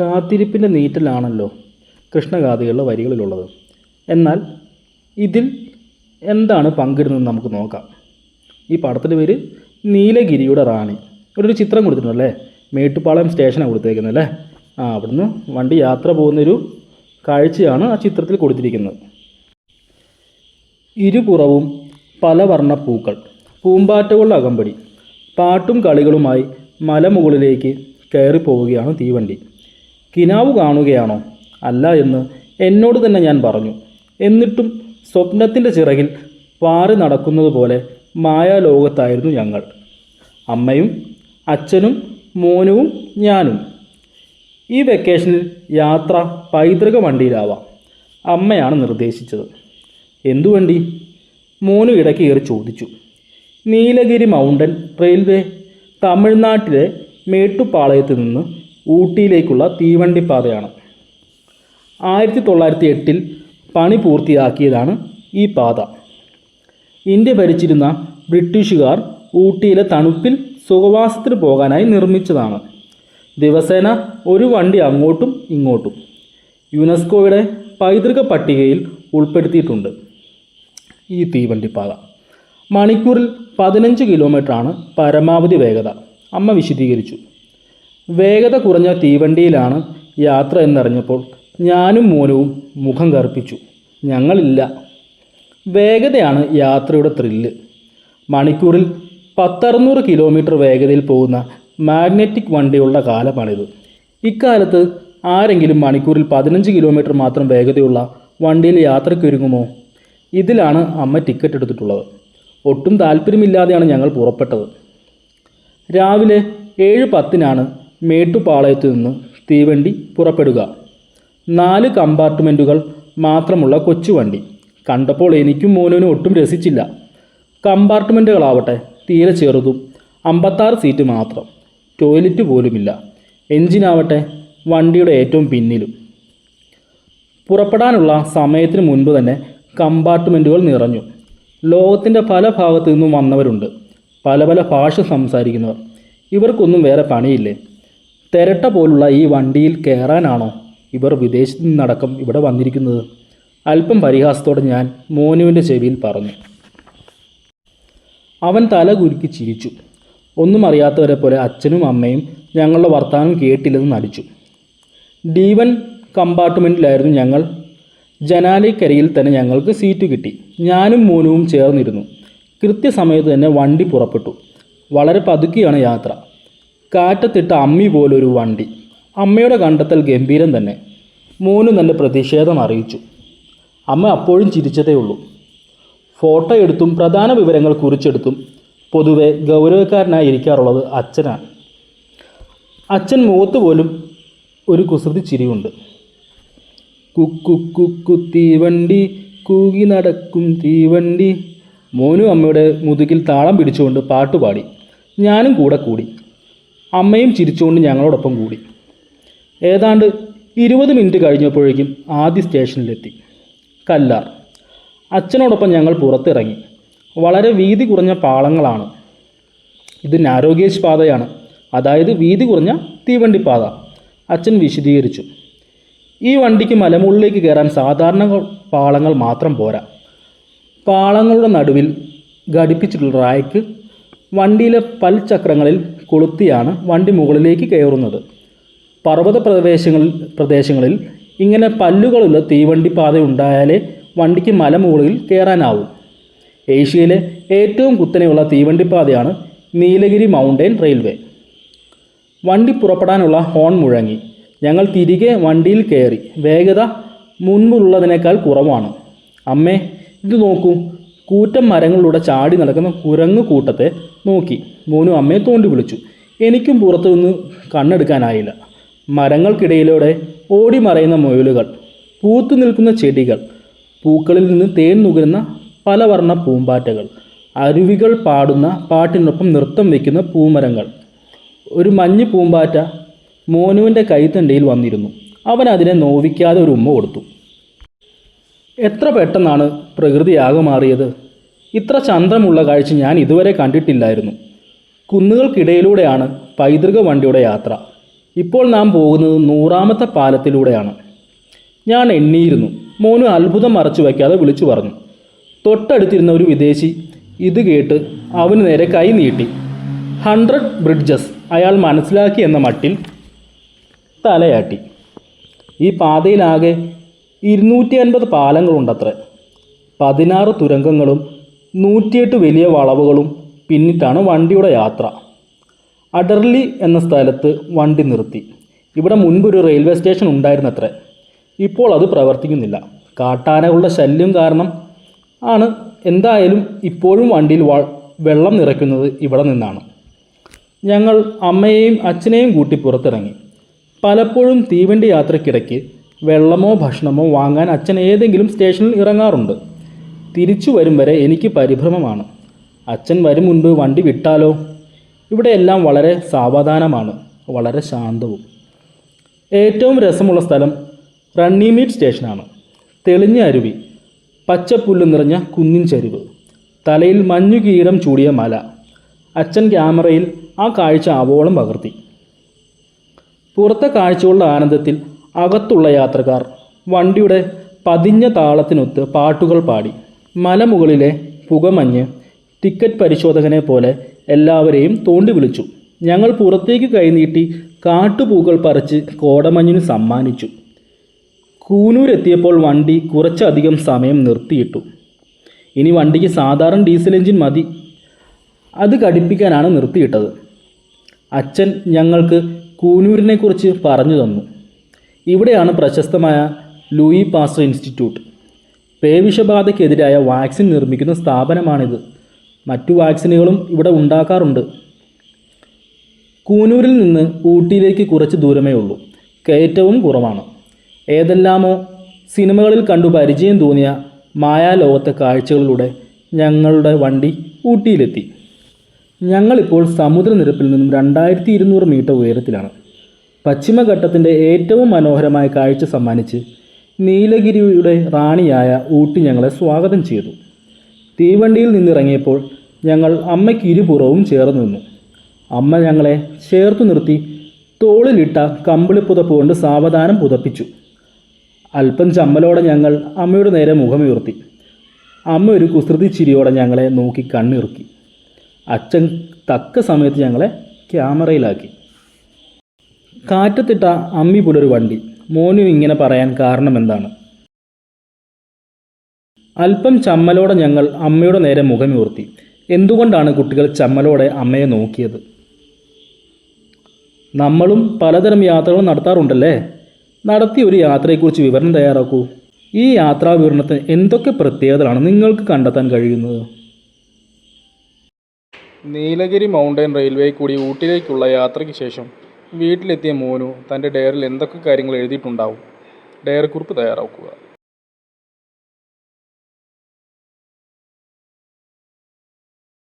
കാത്തിരിപ്പിന്റെ നീറ്റലാണല്ലോ കൃഷ്ണഗാഥകളുടെ വരികളിലുള്ളത്. എന്നാൽ ഇതിൽ എന്താണ് പങ്കിടുന്നത് നമുക്ക് നോക്കാം. ഈ പടത്തിന്റെ പേര് നീലഗിരിയുടെ റാണി. ഇവിടെ ഒരു ചിത്രം കൊടുത്തിട്ടുണ്ടല്ലേ? മേട്ടുപ്പാളയം സ്റ്റേഷനാണ് കൊടുത്തേക്കുന്നത് അല്ലേ ആ അവിടുന്ന് വണ്ടി യാത്ര പോകുന്നൊരു കാഴ്ചയാണ് ആ ചിത്രത്തിൽ കൊടുത്തിരിക്കുന്നത്. ഇരുപുറവും പലവർണ പൂക്കൾ പൂമ്പാറ്റകളുടെ അകമ്പടി പാട്ടും കളികളുമായി മലമുകളിലേക്ക് കയറി പോവുകയാണ് തീവണ്ടി. കിനാവ് കാണുകയാണോ? അല്ല എന്ന് എന്നോട് തന്നെ ഞാൻ പറഞ്ഞു. എന്നിട്ടും സ്വപ്നത്തിന്റെ ചിറകിൽ പാറി നടക്കുന്നത് പോലെ മായാലോകത്തായിരുന്നു ഞങ്ങൾ. അമ്മയും അച്ഛനും മോനുവും ഞാനും. ഈ വെക്കേഷനിൽ യാത്ര പൈതൃക വണ്ടിയിലാവാം അമ്മയാണ് നിർദ്ദേശിച്ചത്. എന്തുവണ്ടി? മോനു ഇടയ്ക്ക് കയറി ചോദിച്ചു. നീലഗിരി മൗണ്ടൻ റെയിൽവേ തമിഴ്നാട്ടിലെ മേട്ടുപ്പാളയത്ത് നിന്ന് ഊട്ടിയിലേക്കുള്ള തീവണ്ടിപ്പാതയാണ്. ആയിരത്തി തൊള്ളായിരത്തി എട്ടിൽ പണി പൂർത്തിയാക്കിയതാണ് ഈ പാത. ഇന്ത്യ ഭരിച്ചിരുന്ന ബ്രിട്ടീഷുകാർ ഊട്ടിയിലെ തണുപ്പിൽ സുഖവാസത്തിന് പോകാനായി നിർമ്മിച്ചതാണ്. ദിവസേന ഒരു വണ്ടി അങ്ങോട്ടും ഇങ്ങോട്ടും യുനെസ്കോയുടെ പൈതൃക പട്ടികയിൽ ഉൾപ്പെടുത്തിയിട്ടുണ്ട് ഈ തീവണ്ടിപ്പാത. മണിക്കൂറിൽ പതിനഞ്ച് കിലോമീറ്ററാണ് പരമാവധി വേഗത. അമ്മ വിശദീകരിച്ചു. വേഗത കുറഞ്ഞ തീവണ്ടിയിലാണ് യാത്ര എന്നറിഞ്ഞപ്പോൾ ഞാനും മോനവും മുഖം കറുപ്പിച്ചു. ഞങ്ങളില്ല. വേഗതയാണ് യാത്രയുടെ ത്രില്ല് മണിക്കൂറിൽ പത്തറുന്നൂറ് കിലോമീറ്റർ വേഗതയിൽ പോകുന്ന മാഗ്നറ്റിക് വണ്ടിയുള്ള കാലമാണിത്. ഇക്കാലത്ത് ആരെങ്കിലും മണിക്കൂറിൽ പതിനഞ്ച് കിലോമീറ്റർ മാത്രം വേഗതയുള്ള വണ്ടിയിൽ യാത്രയ്ക്കൊരുങ്ങുമോ ഇതിലാണ് അമ്മ ടിക്കറ്റ് എടുത്തിട്ടുള്ളത്. ഒട്ടും താല്പര്യമില്ലാതെയാണ് ഞങ്ങൾ പുറപ്പെട്ടത്. രാവിലെ ഏഴ് പത്തിനാണ് മേട്ടുപാളയത്തു നിന്ന് തീവണ്ടി പുറപ്പെടുക. നാല് കമ്പാർട്ട്മെന്റുകൾ മാത്രമുള്ള കൊച്ചുവണ്ടി. കണ്ടപ്പോൾ എനിക്കും മോനുവിനും ഒട്ടും രസിച്ചില്ല. കമ്പാർട്ട്മെന്റുകളാവട്ടെ തീരെ ചെറുതും അമ്പത്താറ് സീറ്റ് മാത്രം. ടോയ്ലറ്റ് പോലുമില്ല. എഞ്ചിനാവട്ടെ വണ്ടിയുടെ ഏറ്റവും പിന്നിലും. പുറപ്പെടാനുള്ള സമയത്തിന് മുൻപ് തന്നെ കമ്പാർട്ട്മെന്റുകൾ നിറഞ്ഞു. ലോകത്തിന്റെ പല ഭാഗത്തു നിന്നും വന്നവരുണ്ട്. പല പല ഭാഷ സംസാരിക്കുന്നവർ. ഇവർക്കൊന്നും വേറെ പണിയില്ലേ? തെരട്ട പോലുള്ള ഈ വണ്ടിയിൽ കയറാനാണോ ഇവർ വിദേശത്ത് നിന്നടക്കം ഇവിടെ വന്നിരിക്കുന്നത്? അല്പം പരിഹാസത്തോടെ ഞാൻ മോനുവിന്റെ ചെവിയിൽ പറഞ്ഞു. അവൻ തല കുരുക്കി ചിരിച്ചു. ഒന്നും അറിയാത്തവരെ പോലെ അച്ഛനും അമ്മയും ഞങ്ങളുടെ വർത്തമാനം കേട്ടില്ലെന്ന് നടിച്ചു. ഡി വൺ കമ്പാർട്ട്മെന്റിലായിരുന്നു ഞങ്ങൾ. ജനാലിക്കരയിൽ തന്നെ ഞങ്ങൾക്ക് സീറ്റ് കിട്ടി. ഞാനും മോനുവും ചേർന്നിരുന്നു. കൃത്യസമയത്ത് തന്നെ വണ്ടി പുറപ്പെട്ടു. വളരെ പതുക്കിയാണ് യാത്ര. കാറ്റത്തിട്ട അമ്മി പോലൊരു വണ്ടി. അമ്മയുടെ കണ്ടെത്തൽ ഗംഭീരം തന്നെ. മോനു നല്ല പ്രതിഷേധം അറിയിച്ചു. അമ്മ അപ്പോഴും ചിരിച്ചതേ ഉള്ളൂ. ഫോട്ടോ എടുത്തും പ്രധാന വിവരങ്ങൾ കുറിച്ചെടുത്തും പൊതുവെ ഗൗരവക്കാരനായി ഇരിക്കാറുള്ളത് അച്ഛനാണ്. അച്ഛൻ മുഖത്ത് പോലും ഒരു കുസൃതി ചിരിയുണ്ട് കുക്കു കുക്കു തീവണ്ടി കൂകി നടക്കും തീവണ്ടി. മോനും അമ്മയുടെ മുതുകിൽ താളം പിടിച്ചുകൊണ്ട് പാട്ടുപാടി. ഞാനും കൂടെ കൂടി. അമ്മയും ചിരിച്ചുകൊണ്ട് ഞങ്ങളോടൊപ്പം കൂടി. ഏതാണ്ട് ഇരുപത് മിനിറ്റ് കഴിഞ്ഞപ്പോഴേക്കും ആദ്യ സ്റ്റേഷനിലെത്തി. കല്ലാർ. അച്ഛനോടൊപ്പം ഞങ്ങൾ പുറത്തിറങ്ങി. വളരെ വീതി കുറഞ്ഞ പാളങ്ങളാണ്. ഇത് നാരോഗേജ് പാതയാണ് അതായത് വീതി കുറഞ്ഞ തീവണ്ടി പാത അച്ഛൻ വിശദീകരിച്ചു. ഈ വണ്ടിക്ക് മലമുകളിലേക്ക് കയറാൻ സാധാരണ പാളങ്ങൾ മാത്രം പോരാ. പാളങ്ങളുടെ നടുവിൽ ഘടിപ്പിച്ചിട്ടുള്ള റായ്ക്ക് വണ്ടിയിലെ പൽചക്രങ്ങളിൽ കൊളുത്തിയാണ് വണ്ടി മുകളിലേക്ക് കയറുന്നത്. പർവത പ്രദേശങ്ങളിൽ പ്രദേശങ്ങളിൽ ഇങ്ങനെ പല്ലുകളുള്ള തീവണ്ടി പാത ഉണ്ടായാലേ വണ്ടിക്ക് മലമുകളിൽ കയറാനാവും. ഏഷ്യയിലെ ഏറ്റവും കുത്തനെയുള്ള തീവണ്ടിപ്പാതയാണ് നീലഗിരി മൗണ്ടൻ റെയിൽവേ. വണ്ടി പുറപ്പെടാനുള്ള ഹോൺ മുഴങ്ങി. ഞങ്ങൾ തിരികെ വണ്ടിയിൽ കയറി. വേഗത മുൻപുള്ളതിനേക്കാൾ കുറവാണ്. അമ്മേ ഇത് നോക്കൂ. കൂറ്റം മരങ്ങളിലൂടെ ചാടി നടക്കുന്ന കുരങ്ങ് കൂട്ടത്തെ നോക്കി. മോനു അമ്മയെ തോണ്ടി വിളിച്ചു. എനിക്കും പുറത്തു നിന്ന് കണ്ണെടുക്കാനായില്ല. മരങ്ങൾക്കിടയിലൂടെ ഓടി മറയുന്ന മുയലുകൾ പൂത്തു നിൽക്കുന്ന ചെടികൾ പൂക്കളിൽ നിന്ന് തേൻ നുകരുന്ന പലവർണ പൂമ്പാറ്റകൾ അരുവികൾ പാടുന്ന പാട്ടിനൊപ്പം നൃത്തം വയ്ക്കുന്ന പൂമരങ്ങൾ. ഒരു മഞ്ഞ് പൂമ്പാറ്റ മോനുവിന്റെ കൈത്തണ്ടയിൽ വന്നിരുന്നു. അവൻ അതിനെ നോവിക്കാതെ ഒരു ഉമ്മ കൊടുത്തു. എത്ര പെട്ടെന്നാണ് പ്രകൃതി ആകെ മാറിയത്? ഇത്ര ചന്ദ്രമുള്ള കാഴ്ച ഞാൻ ഇതുവരെ കണ്ടിട്ടില്ലായിരുന്നു. കുന്നുകൾക്കിടയിലൂടെയാണ് പൈതൃക വണ്ടിയുടെ യാത്ര. ഇപ്പോൾ നാം പോകുന്നത് നൂറാമത്തെ പാലത്തിലൂടെയാണ്. ഞാൻ എണ്ണിയിരുന്നു. മോനു അത്ഭുതം മറച്ചു വയ്ക്കാതെ വിളിച്ചു പറഞ്ഞു. തൊട്ടടുത്തിരുന്ന ഒരു വിദേശി ഇത് കേട്ട് അവന് നേരെ കൈ നീട്ടി. ഹൺഡ്രഡ് ബ്രിഡ്ജസ് അയാൾ മനസ്സിലാക്കി എന്ന മട്ടിൽ തലയാട്ടി. ഈ പാതയിലാകെ ഇരുന്നൂറ്റി അൻപത് പാലങ്ങളുണ്ടത്രേ. പതിനാറ് തുരങ്കങ്ങളും നൂറ്റിയെട്ട് വലിയ വളവുകളും പിന്നിട്ടാണ് വണ്ടിയുടെ യാത്ര. അഡർലി എന്ന സ്ഥലത്ത് വണ്ടി നിർത്തി. ഇവിടെ മുൻപൊരു റെയിൽവേ സ്റ്റേഷൻ ഉണ്ടായിരുന്നത്രേ. ഇപ്പോൾ അത് പ്രവർത്തിക്കുന്നില്ല. കാട്ടാനകളുടെ ശല്യം കാരണം ആണ് എന്തായാലും ഇപ്പോഴും വണ്ടിയിൽ വെള്ളം നിറയ്ക്കുന്നത് ഇവിടെ നിന്നാണ്. ഞങ്ങൾ അമ്മയെയും അച്ഛനെയും കൂട്ടി പുറത്തിറങ്ങി. പലപ്പോഴും തീവണ്ടി യാത്രക്കിടയ്ക്ക് വെള്ളമോ ഭക്ഷണമോ വാങ്ങാൻ അച്ഛൻ ഏതെങ്കിലും സ്റ്റേഷനിൽ ഇറങ്ങാറുണ്ട്. തിരിച്ചു വരും വരെ എനിക്ക് പരിഭ്രമമാണ്. അച്ഛൻ വരും മുൻപ് വണ്ടി വിട്ടാലോ? ഇവിടെ എല്ലാം വളരെ സാവധാനമാണ് വളരെ ശാന്തവും. ഏറ്റവും രസമുള്ള സ്ഥലം റണ്ണിമീറ്റ് സ്റ്റേഷനാണ്. തെളിഞ്ഞ അരുവി പച്ചപ്പുല്ല് നിറഞ്ഞ കുന്നിൻ ചരിവ് തലയിൽ മഞ്ഞു കീരം ചൂടിയ മല. അച്ഛൻ ക്യാമറയിൽ ആ കാഴ്ച ആവോളം പകർത്തി. പുറത്തെ കാഴ്ചകളുടെ ആനന്ദത്തിൽ അകത്തുള്ള യാത്രക്കാർ വണ്ടിയുടെ പതിഞ്ഞ താളത്തിനൊത്ത് പാട്ടുകൾ പാടി. മലമുകളിലെ പുകമഞ്ഞ് ടിക്കറ്റ് പരിശോധകനെ പോലെ എല്ലാവരെയും തോണ്ടി വിളിച്ചു. ഞങ്ങൾ പുറത്തേക്ക് കൈനീട്ടി കാട്ടുപൂക്കൾ പറിച്ച് കോടമഞ്ഞിന് സമ്മാനിച്ചു. കൂനൂരെത്തിയപ്പോൾ വണ്ടി കുറച്ചധികം സമയം നിർത്തിയിട്ടു. ഇനി വണ്ടിക്ക് സാധാരണ ഡീസൽ എഞ്ചിൻ മതി. അത് ഘടിപ്പിക്കാനാണ് നിർത്തിയിട്ടത്. അച്ഛൻ ഞങ്ങൾക്ക് കൂനൂരിനെക്കുറിച്ച് പറഞ്ഞു തന്നു. ഇവിടെയാണ് പ്രശസ്തമായ ലൂയി പാസ്റ്റർ ഇൻസ്റ്റിറ്റ്യൂട്ട്. പേവിഷബാധയ്ക്കെതിരായ വാക്സിൻ നിർമ്മിക്കുന്ന സ്ഥാപനമാണിത്. മറ്റു വാക്സിനുകളും ഇവിടെ ഉണ്ടാക്കാറുണ്ട്. കൂനൂരിൽ നിന്ന് ഊട്ടിയിലേക്ക് കുറച്ച് ദൂരമേ ഉള്ളൂ. കയറ്റവും കുറവാണ്. ഏതെല്ലാമോ സിനിമകളിൽ കണ്ടു പരിചയം തോന്നിയ മായാലോകത്തെ കാഴ്ചകളിലൂടെ ഞങ്ങളുടെ വണ്ടി ഊട്ടിയിലെത്തി. ഞങ്ങളിപ്പോൾ സമുദ്രനിരപ്പിൽ നിന്നും രണ്ടായിരത്തി ഇരുന്നൂറ് മീറ്റർ ഉയരത്തിലാണ്. പശ്ചിമഘട്ടത്തിന്റെ ഏറ്റവും മനോഹരമായ കാഴ്ച സമ്മാനിച്ച് നീലഗിരിയുടെ റാണിയായ ഊട്ടി ഞങ്ങളെ സ്വാഗതം ചെയ്തു. തീവണ്ടിയിൽ നിന്നിറങ്ങിയപ്പോൾ ഞങ്ങൾ അമ്മയ്ക്ക് ഇരുപുറവും ചേർന്ന് നിന്നു. അമ്മ ഞങ്ങളെ ചേർത്തു നിർത്തി തോളിലിട്ട കമ്പിളിപ്പുതപ്പ് കൊണ്ട് സാവധാനം പുതപ്പിച്ചു. അല്പം ചമ്മലോടെ ഞങ്ങൾ അമ്മയുടെ നേരെ മുഖമുയർത്തി. അമ്മ ഒരു കുസൃതി ചിരിയോടെ ഞങ്ങളെ നോക്കി കണ്ണിറുക്കി. അച്ഛൻ തക്ക സമയത്ത് ഞങ്ങളെ ക്യാമറയിലാക്കി. കാറ്റത്തിട്ട അമ്മി പുലൊരു വണ്ടി. മോനു ഇങ്ങനെ പറയാൻ കാരണം എന്താണ് അല്പം ചമ്മലോടെ ഞങ്ങൾ അമ്മയുടെ നേരെ മുഖമുയർത്തി. എന്തുകൊണ്ടാണ് കുട്ടികൾ ചമ്മലോടെ അമ്മയെ നോക്കിയത്? നമ്മളും പലതരം യാത്രകൾ നടത്താറുണ്ടല്ലേ? നടത്തിയ ഒരു യാത്രയെക്കുറിച്ച് വിവരണം തയ്യാറാക്കൂ. ഈ യാത്രാ വിവരണത്തിന് എന്തൊക്കെ പ്രത്യേകതകളാണ് നിങ്ങൾക്ക് കണ്ടെത്താൻ കഴിയുന്നത്? നീലഗിരി മൗണ്ടൻ റെയിൽവേ കൂടി ഊട്ടിയിലേക്കുള്ള യാത്രയ്ക്ക് ശേഷം വീട്ടിലെത്തിയ മോനു തന്റെ ഡയറിയിൽ എന്തൊക്കെ കാര്യങ്ങൾ എഴുതിയിട്ടുണ്ടാവും. ഡയറി കുറിപ്പ് തയ്യാറാക്കുക.